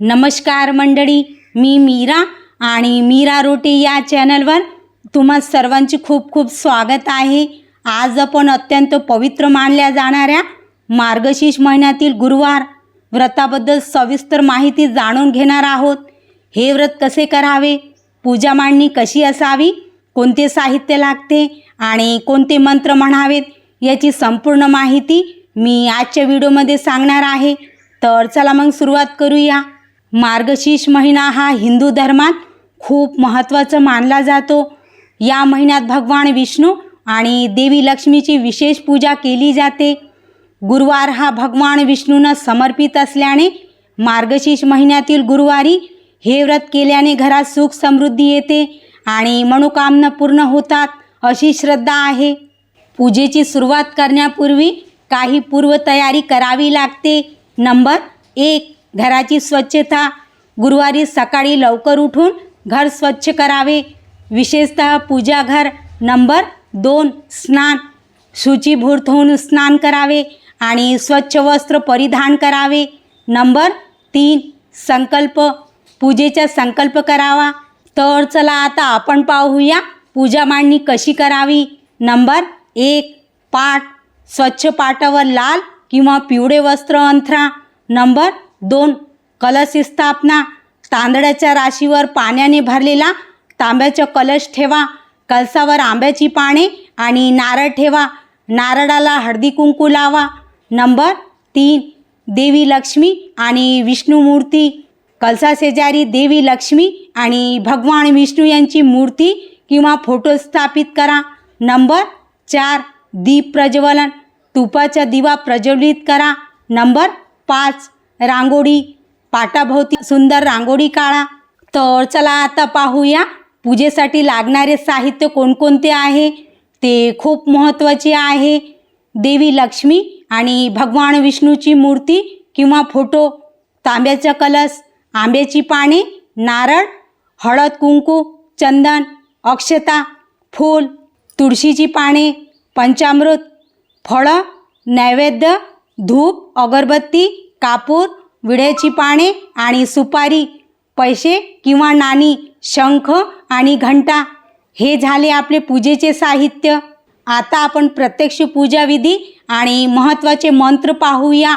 नमस्कार मंडळी मी मीरा आणि मीरा रोटी या चॅनलवर तुम्हा सर्वांचे खूप खूप स्वागत आहे. आज आपण अत्यंत पवित्र मानल्या जाणाऱ्या मार्गशीर्ष महिन्यातील गुरुवार व्रताबद्दल सविस्तर माहिती जाणून घेणार आहोत. हे व्रत कसे करावे? पूजा मांडणी कशी असावी? कोणते साहित्य लागते आणि कोणते मंत्र म्हणावेत? याची संपूर्ण माहिती मी आजच्या व्हिडिओमध्ये सांगणार आहे. तर चला मग सुरुवात करूया. मार्गशीर्ष महिना हा हिंदू धर्मात खूप महत्त्वाचा मानला जातो. या महिन्यात भगवान विष्णू आणि देवी लक्ष्मीची विशेष पूजा केली जाते. गुरुवार हा भगवान विष्णूंना समर्पित असल्याने मार्गशीर्ष महिन्यातील गुरुवारी हे व्रत केल्याने घरात सुख समृद्धी येते आणि मनोकामना पूर्ण होतात अशी श्रद्धा आहे. पूजेची सुरुवात करण्यापूर्वी काही पूर्वतयारी करावी लागते. नंबर एक घराची स्वच्छता गुरुवारी सकाळी लवकर उठून घर स्वच्छ करावे. विशेषतः पूजाघर नंबर दोन स्नान. शुचीभूत होऊन स्नान करावे आणि स्वच्छ वस्त्र परिधान करावे. नंबर तीन संकल्प. पूजेचा संकल्प करावा. तर चला आता आपण पाहूया पूजा मांडणी कशी करावी. नंबर एक पाट स्वच्छ पाटावर लाल किंवा पिवळे वस्त्र अंथरा. नंबर दोन कलश स्थापना. तांदळाच्या राशीवर पाण्याने भरलेला. तांब्याचा कलश ठेवा. कलसावर आंब्याची पाने आणि नारळ ठेवा. नारळाला हळदी कुंकू लावा. नंबर तीन देवी लक्ष्मी आणि विष्णू मूर्ती. कलसाशेजारी देवी लक्ष्मी आणि भगवान विष्णू यांची मूर्ती किंवा फोटो स्थापित करा. नंबर चार दीप प्रज्वलन. तुपाचा दिवा प्रज्वलित करा. नंबर पाच रांगोळी. पाटाभोवती सुंदर रांगोळी काढा. तर चला आता पाहूया पूजेसाठी लागणारे साहित्य कोणकोणते आहे? ते खूप महत्त्वाचे आहे. देवी लक्ष्मी आणि भगवान विष्णूची मूर्ती किंवा फोटो तांब्याचा कलश आंब्याची पाने नारळ हळद कुंकू चंदन अक्षता फूल तुळशीची पाने पंचामृत फळं नैवेद्य धूप अगरबत्ती कापूर विड्याची पाने आणि सुपारी पैसे किंवा नाणी शंख आणि घंटा. हे झाले आपले पूजेचे साहित्य. आता आपण प्रत्यक्ष पूजाविधी आणि महत्त्वाचे मंत्र पाहूया.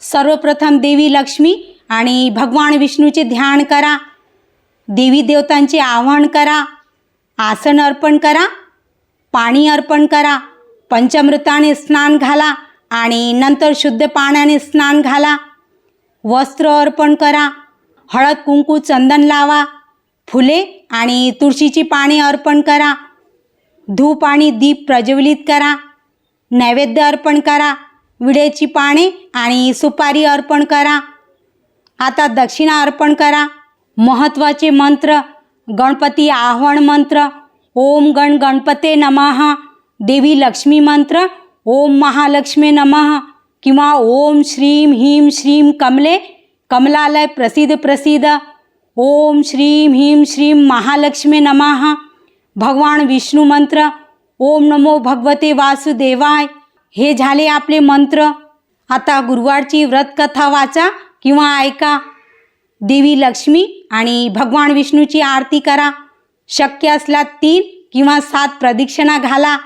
सर्वप्रथम देवी लक्ष्मी आणि भगवान विष्णूचे ध्यान करा. देवी देवतांचे आवाहन करा. आसन अर्पण करा. पाणी अर्पण करा. पंचामृताने स्नान घाला. आणि नंतर शुद्ध पाण्याने स्नान घाला. वस्त्र अर्पण करा. हळद कुंकू चंदन लावा. फुले आणि तुळशीची पाने अर्पण करा. धूप आणि दीप प्रज्वलित करा. नैवेद्य अर्पण करा. विड्याची पाने आणि सुपारी अर्पण करा. आता दक्षिणा अर्पण करा. महत्त्वाचे मंत्र गणपती आव्हान मंत्र ओम गण गणपते नमः देवी लक्ष्मी मंत्र ओम महालक्ष्मी नमः किंवा ओम श्रीम ह्रीम श्रीम कमले कमलालय प्रसिद्ध प्रसिद्ध. ओम श्रीम ह्रीम श्रीम महालक्ष्मी नमः. भगवान विष्णू मंत्र. ओम नमो भगवते वासुदेवाय. हे झाले आपले मंत्र. आता गुरुवारची व्रतकथा वाचा किंवा ऐका. देवी लक्ष्मी आणि भगवान विष्णूची आरती करा. शक्य असल्यास तीन किंवा सात प्रदक्षिणा घाला.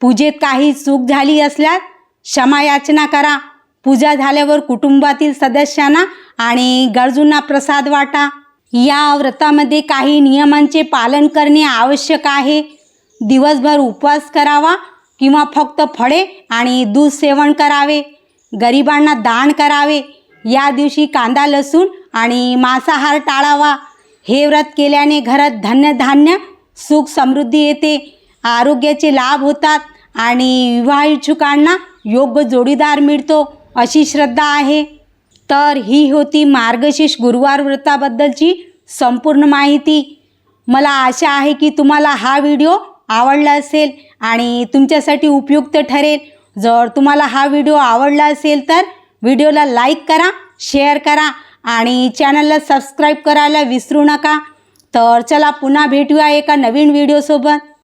पूजेत काही चूक झाली असल्यास क्षमायाचना करा. पूजा झाल्यावर कुटुंबातील सदस्यांना आणि गरजूंना प्रसाद वाटा. या व्रतामध्ये काही नियमांचे पालन करणे आवश्यक आहे. दिवसभर उपवास करावा किंवा फक्त फळे आणि दूध सेवन करावे. गरिबांना दान करावे. या दिवशी कांदा लसूण आणि मांसाहार टाळावा. हे व्रत केल्याने घरात धन्यधान्य सुख समृद्धी येते. आरोग्याचे लाभ होतात आणि विवाह इच्छुकांना योग्य जोडीदार मिळतो अशी श्रद्धा आहे. तर ही होती मार्गशीर्ष गुरुवार व्रताबद्दलची संपूर्ण माहिती. मला आशा आहे की तुम्हाला हा व्हिडिओ आवडला असेल आणि तुमच्यासाठी उपयुक्त ठरेल. जर तुम्हाला हा व्हिडिओ आवडला असेल तर व्हिडिओला लाईक करा शेअर करा आणि चॅनलला सबस्क्राईब करायला विसरू नका. तर चला पुन्हा भेटूया एका नवीन व्हिडिओसोबत.